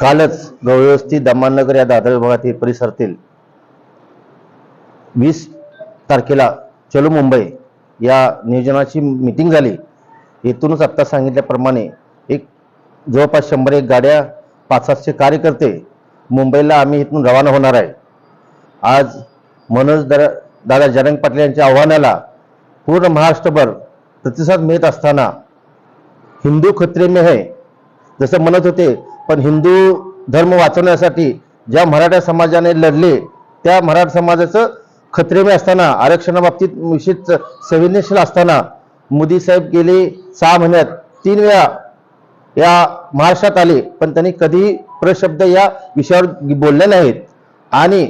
कालच गवळवस्ती दमानगर या दादर विभागातील परिसरातील वीस तारखेला चलो मुंबई या नियोजनाची मीटिंग झाली. येथूनच आत्ता सांगितल्याप्रमाणे एक जवळपास शंभर एक गाड्या पाच सातशे कार्यकर्ते मुंबईला आम्ही इथून रवाना होणार आहे. आज मनोज दर दादा जरंग पाटील यांच्या आव्हानाला पूर्ण महाराष्ट्रभर प्रतिसाद मिळत असताना हिंदू खत्रे में है जसं म्हणत होते पण हिंदू धर्म वाचवण्यासाठी ज्या मराठा समाजाने लढले त्या मराठा समाजाचं खत्रेमे असताना आरक्षणाबाबतीत विशेष संवेदनशील असताना मोदी साहेब गेले सहा महिन्यात तीन वेळा या महाराष्ट्रात आले पण त्यांनी कधीही प्रशब्द या विषयावर बोलले नाहीत. आणि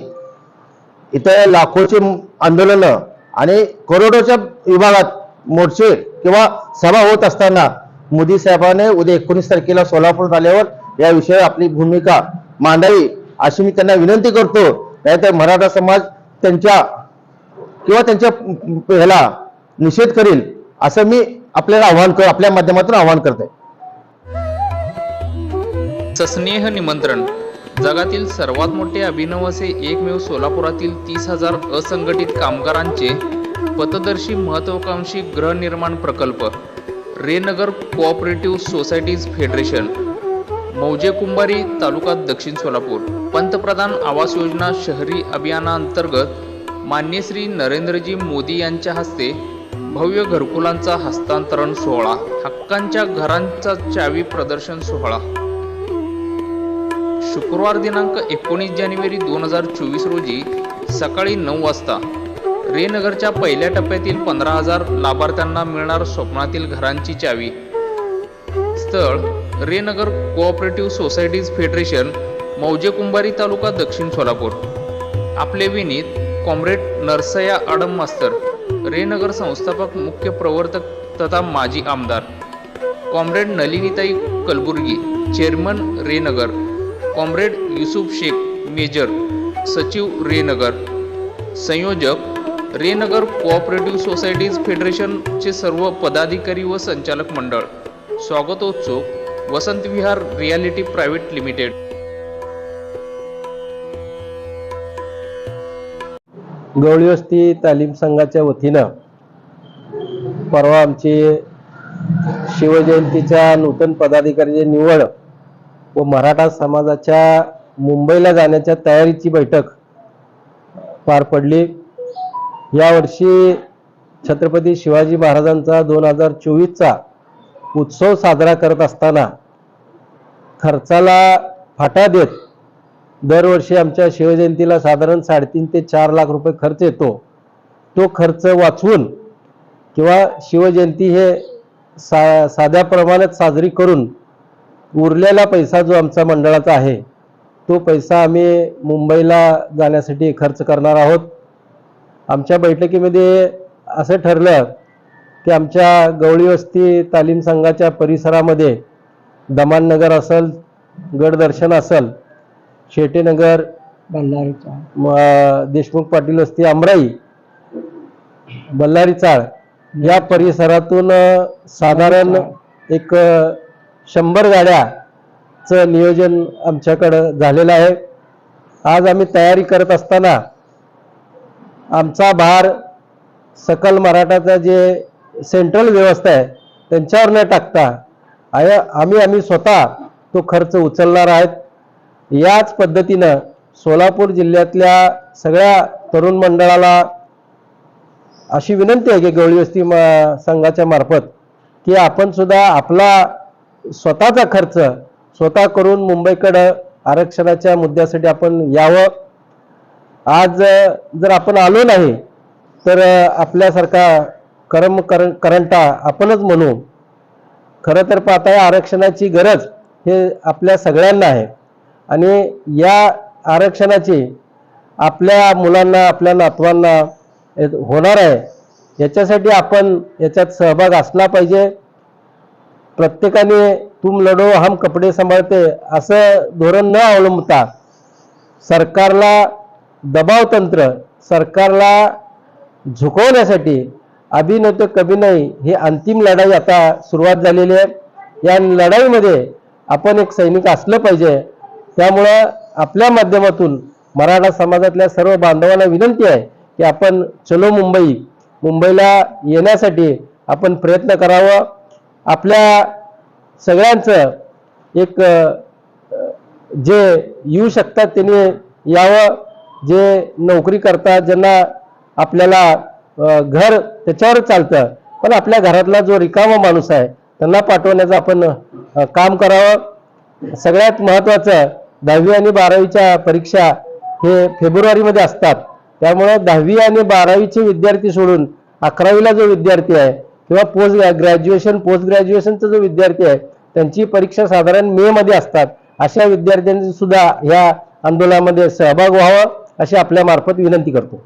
इथं लाखोचे आंदोलनं आणि करोडोच्या विभागात मोर्चे किंवा सभा होत असताना मोदी साहेबाने उद्या एकोणीस तारखेला सोलापूर आल्यावर या विषयावर आपली भूमिका मांडावी अशी मी त्यांना विनंती करतो. नाहीतर मराठा समाज त्यांच्या किंवा त्यांच्या ह्याला निषेध करेल असं मी आपल्याला आव्हान कर आपल्या माध्यमातून आव्हान करते सस्नेह निमंत्रण. जगातील सर्वात मोठे अभिनव असे एकमेव सोलापुरातील तीस हजार असंघटित कामगारांचे पथदर्शी महत्वाकांक्षी गृहनिर्माण प्रकल्प. रेनगर कोऑपरेटिव्ह सोसायटीज फेडरेशन मौजे कुंभारी तालुका दक्षिण सोलापूर. पंतप्रधान आवास योजना शहरी अभियानांतर्गत मान्य श्री नरेंद्रजी मोदी यांच्या हस्ते भव्य घरकुलांचा हस्तांतरण सोहळा हक्कांच्या घरांचा चावी प्रदर्शन सोहळा. शुक्रवार दिनांक एकोणीस जानेवारी दोन हजार चोवीस रोजी सकाळी नऊ वाजता रेनगरच्या पहिल्या टप्प्यातील पंधरा हजार लाभार्थ्यांना मिळणार स्वप्नातील घरांची चावी. स्थळ रेनगर कोऑपरेटिव्ह सोसायटीज फेडरेशन मौजे कुंभारी तालुका दक्षिण सोलापूर. आपले विनीत कॉम्रेड नरसया आडम मास्तर रेनगर संस्थापक मुख्य प्रवर्तक तथा माजी आमदार. Comrade Nalinitai Kalburgi chairman Rengar comrade Yusuf Shaikh major सचिव रेनगर संयोजक रेनगर कोऑपरेटिव्ह सोसायटीज फेडरेशनचे सर्व पदाधिकारी व संचालक मंडळ. स्वागतोत्सुक Vasant Vihar realty private limited. गवळीवस्ती तालीम संघाच्या वतीनं परवा आमची शिवजयंतीच्या नूतन पदाधिकाऱ्याची निवड व मराठा समाजाच्या मुंबईला जाण्याच्या तयारीची बैठक पार पडली. यावर्षी छत्रपती शिवाजी महाराजांचा दोन हजार चोवीसचा उत्सव साजरा करत असताना खर्चाला फाटा देत दरवर्षी आमच्या शिवजयंतीला साधारण साडेतीन ते चार लाख रुपये खर्च येतो. तो खर्च वाचवून किंवा शिवजयंती हे सा साध्या प्रमाणात साजरी करून उरलेला पैसा जो आमचा मंडळाचा आहे तो पैसा आम्ही मुंबईला जाण्यासाठी खर्च करणार आहोत. आमच्या बैठकीमध्ये असं ठरलं की आमच्या गवळी वस्ती तालीम संघाच्या परिसरामध्ये दमाननगर असेल गडदर्शन असेल शेटेनगर म- देशमुख पाटील वस्ती अमराई बल्लारी चाळ या परिसरातून साधारण एक शंभर गाड्याचं नियोजन आमच्याकडं झालेलं आहे. आज आम्ही तयारी करत असताना आमचा भार सकल मराठाचा जे सेंट्रल व्यवस्था आहे त्यांच्यावर न टाकता. आय- आम्ही आम्ही स्वतः तो खर्च उचलणार आहेत. याच पद्धतीनं सोलापूर जिल्ह्यातल्या सगळ्या तरुण मंडळाला अशी विनंती आहे की गवळी वस्ती म- संघाच्या मार्फत की आपण सुद्धा आपला स्वतःचा खर्च स्वतः करून मुंबईकडं आरक्षणाच्या मुद्द्यासाठी आपण यावं. आज जर आपण आलो नाही तर आपल्यासारखा करम कर करंटा आपणच म्हणू. खरं तर पाहता या आरक्षणाची गरज हे आपल्या सगळ्यांना आहे. आणि या आरक्षणाची आपल्या मुलांना आपल्या नातवांना होणार आहे. याच्यासाठी आपण याच्यात सहभाग असला पाहिजे. प्रत्येकाने तुम लढो हम कपडे सांभाळते असं धोरण न अवलंबता सरकारला दबाव तंत्र सरकारला झुकवण्यासाठी अभि नव्हतं कभी नाही ही अंतिम लढाई आता सुरुवात झालेली आहे. या लढाईमध्ये आपण एक सैनिक असलं पाहिजे. त्यामुळं आपल्या माध्यमातून मराठा समाजातल्या सर्व बांधवांना विनंती आहे की आपण चलो मुंबई. मुंबईला येण्यासाठी आपण प्रयत्न करावं. आपल्या सगळ्यांचं एक जे येऊ शकतात त्यांनी यावं. जे नोकरी करतात ज्यांना आपल्याला घर त्याच्यावर चालतं पण आपल्या घरातला जो रिकामा माणूस आहे त्यांना पाठवण्याचं आपण काम करावं. सगळ्यात महत्त्वाचं दहावी आणि बारावीच्या परीक्षा हे फेब्रुवारीमध्ये असतात. त्यामुळं दहावी आणि बारावीचे विद्यार्थी सोडून अकरावीला जो विद्यार्थी आहे किंवा पोस्ट ग्रॅज्युएशन पोस्ट ग्रॅज्युएशनचा जो विद्यार्थी आहे त्यांची परीक्षा साधारण मे मध्ये असतात. अशा विद्यार्थ्यांनी सुद्धा या आंदोलनामध्ये सहभाग व्हावा. अशी आपल्या मार्फत विनंती करतो.